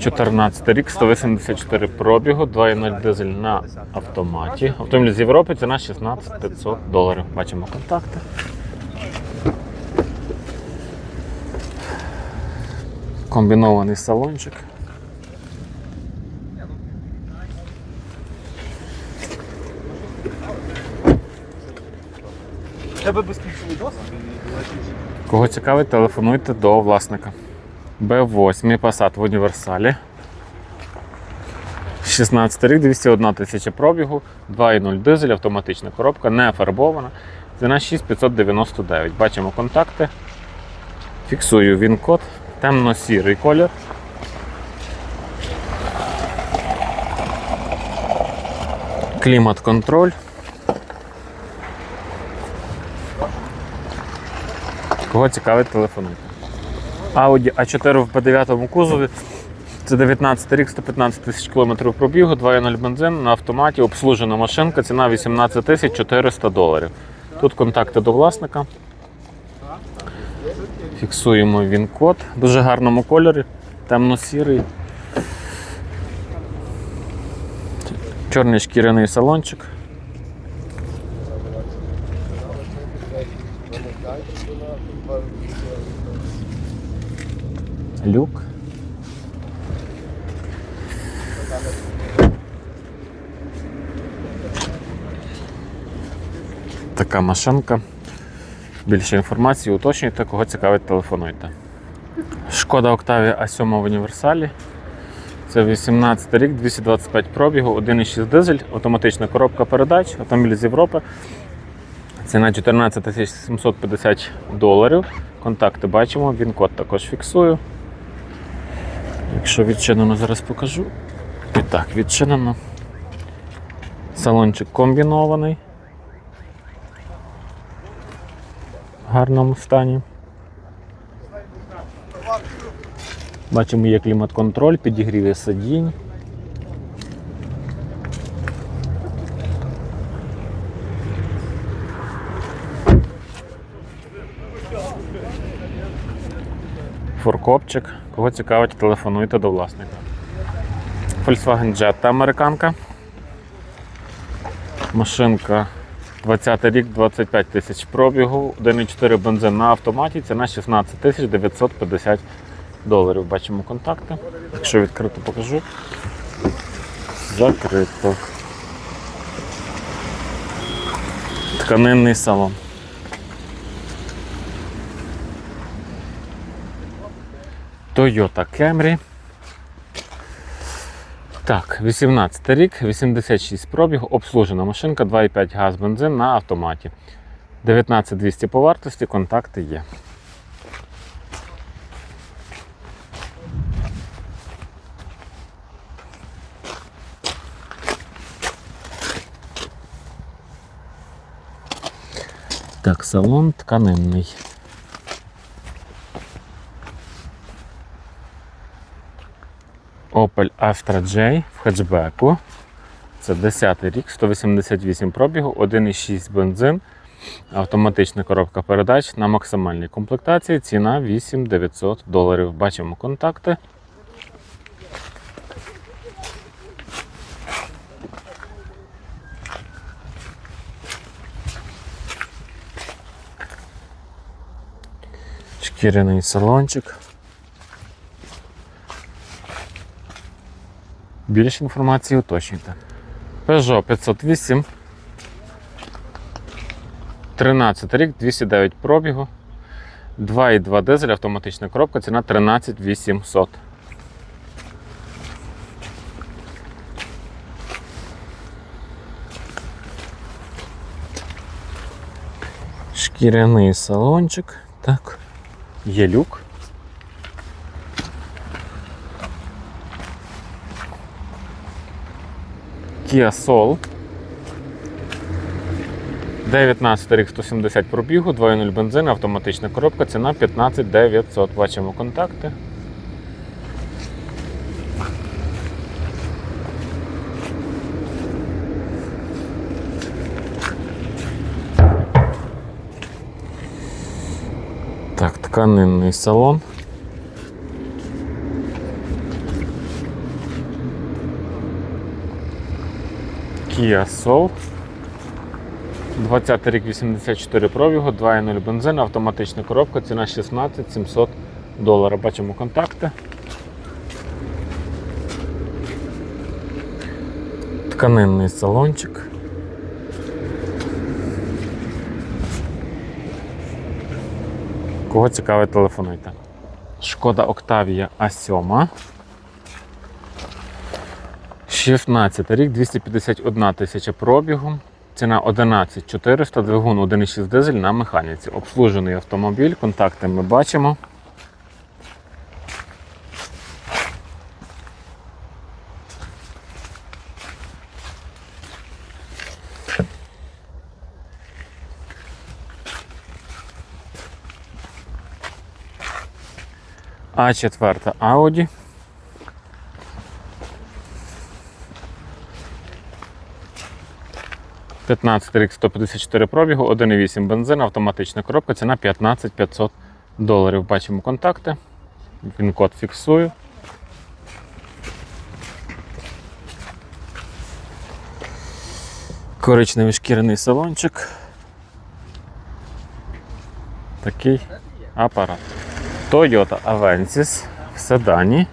14 рік, 184 пробігу, 2.0 дизель на автоматі. Автомобіль з Європи ціна 16 500 доларів. Бачимо контакти. Комбінований салончик. Тебе безключовий досвід? Кого цікавить, телефонуйте до власника. Б8 Passat в універсалі. 16 рік, 201 тисяча пробігу, 2.0 дизель, автоматична коробка, не фарбована. Ціна 6599. Бачимо контакти. Фіксую він код. Темно-сірий колір. Клімат-контроль. Кого цікавить, телефонуйте. Audi A4 в P9 кузові. Це 19 рік, 115 тисяч кілометрів пробігу, 2.0 бензин на автоматі, обслужена машинка, ціна 18 тисяч 400 доларів. Тут контакти до власника. Фіксуємо він код. В дуже гарному кольорі, темно-сірий. Чорний шкіряний салончик. Люк. Така машинка. Більше інформації уточнюйте, кого цікавить, телефонуйте. Шкода Octavia A7 в універсалі. Це 18 рік, 225 пробігу, 1,6 дизель, автоматична коробка передач, автомобіль з Європи. Ціна 14 750 доларів. Контакти бачимо, він код також фіксую. Якщо відчинено, зараз покажу. І так, відчинено. Салончик комбінований. В гарному стані. Бачимо, є клімат-контроль, підігріві сидінь. Фуркопчик. Кого цікавить, телефонуйте до власника. Volkswagen Jetta американка. Машинка 20 рік, 25 тисяч пробігу, 1,4 бензин на автоматі, ціна 16 тисяч 950 доларів. Бачимо контакти. Якщо відкрито покажу. Закрито. Тканинний салон. Toyota Camry. Так, 18 рік, 86 пробіг, обслужена машинка, 2,5 газ бензин на автоматі. 19200 по вартості, контакти є. Так, салон тканинний. Opel Astra J в хетчбеку. Це 10 рік, 188 пробігу, 1,6 бензин, автоматична коробка передач на максимальній комплектації. Ціна 8900 доларів. Бачимо контакти. Шкіряний салончик. Більше інформації уточнюйте. Peugeot 508. 13 рік, 209 пробігу. 2,2 дизель, автоматична коробка, ціна 13 800. Шкіряний салончик. Так. Є люк. Kia Soul. 19 рік 170 пробігу, 2.0 бензин, автоматична коробка, ціна 15 900. Бачимо контакти. Так, тканинний салон. Kia Soul. 20 рік 84 пробігу, 2.0 бензин, автоматична коробка, ціна 16 700 доларів. Бачимо контакти. Тканинний салончик. Кого цікавить, телефонуйте. Шкода Octavia A7. 16 рік, 251 тисяча пробігу. Ціна 11 400, двигун 1,6 дизель на механіці. Обслужений автомобіль, контакти ми бачимо. А4 Audi. – 15 рік 154 пробігу, 1,8 бензин, автоматична коробка, ціна 15 500 доларів. Бачимо контакти. Він код фіксую. Коричневий шкіряний салончик. Такий апарат. Toyota Avensis в седані.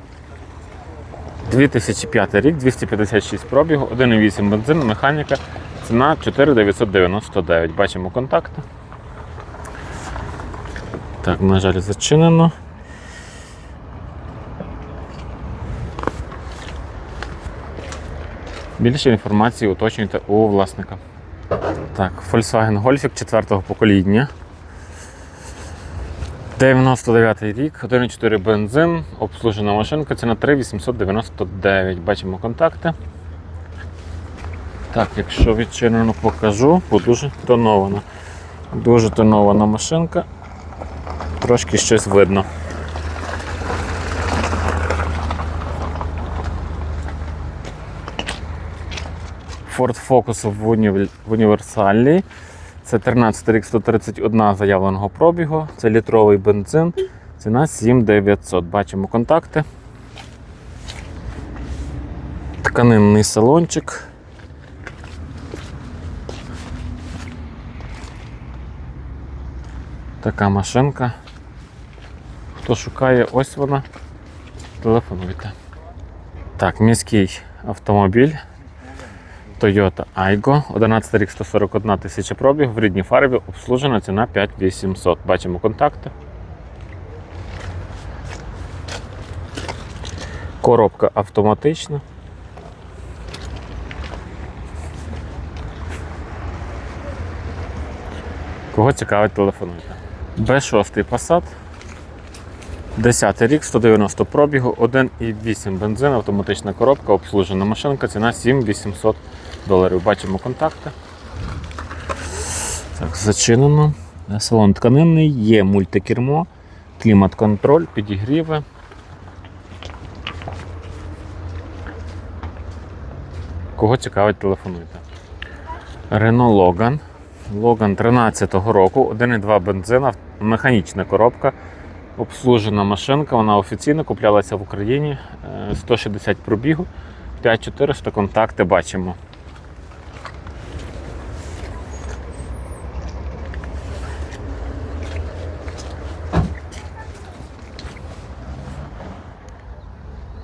2005 рік, 256 пробігу, 1,8 бензин, механіка, ціна 4999. Бачимо контакти. Так, на жаль, зачинено. Більше інформації уточнюйте у власника. Так, Volkswagen Golf 4-го покоління. 99 рік, 1,4 бензин, обслужена машинка, ціна 3,899. Бачимо контакти. Так, якщо відчинено покажу, бо дуже тонована. Дуже тонована машинка. Трошки щось видно. Ford Focus в, в універсалі. Це 13 рік 131 заявленого пробігу. Це літровий бензин. Ціна 7900. Бачимо контакти. Тканинний салончик. Така машинка. Хто шукає, ось вона. Телефонуйте. Так, міський автомобіль. Toyota Aygo, 11 рік 141 тисяча пробіг, в рідній фарбі, обслужена ціна 5800. Бачимо контакти. Коробка автоматична. Кого цікавить, телефонуйте. Б6 Passat. 10 рік, 190 пробігу, 1,8 бензин, автоматична коробка, обслужена машинка, ціна 7800 доларів. Бачимо контакти. Так, зачинено. Салон тканинний, є мультикермо, клімат-контроль, підігріви. Кого цікавить, телефонуйте. Renault Logan. Logan 13-го року, 1,2 бензин, ав- механічна коробка. Обслужена машинка, вона офіційно куплялася в Україні. е, 160 пробігу, 5400 контакти бачимо.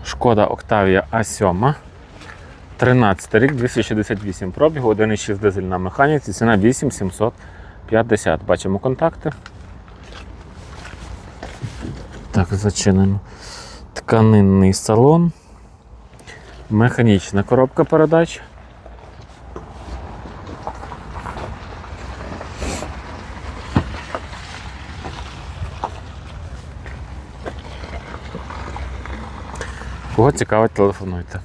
Шкода Octavia A7. 13 рік, 268 пробігу, 1,6 дизель на механіці, ціна 8700 50. Бачимо контакти. Так, зачинено. Тканинний салон. Механічна коробка передач. Кого цікавить, телефонуйте.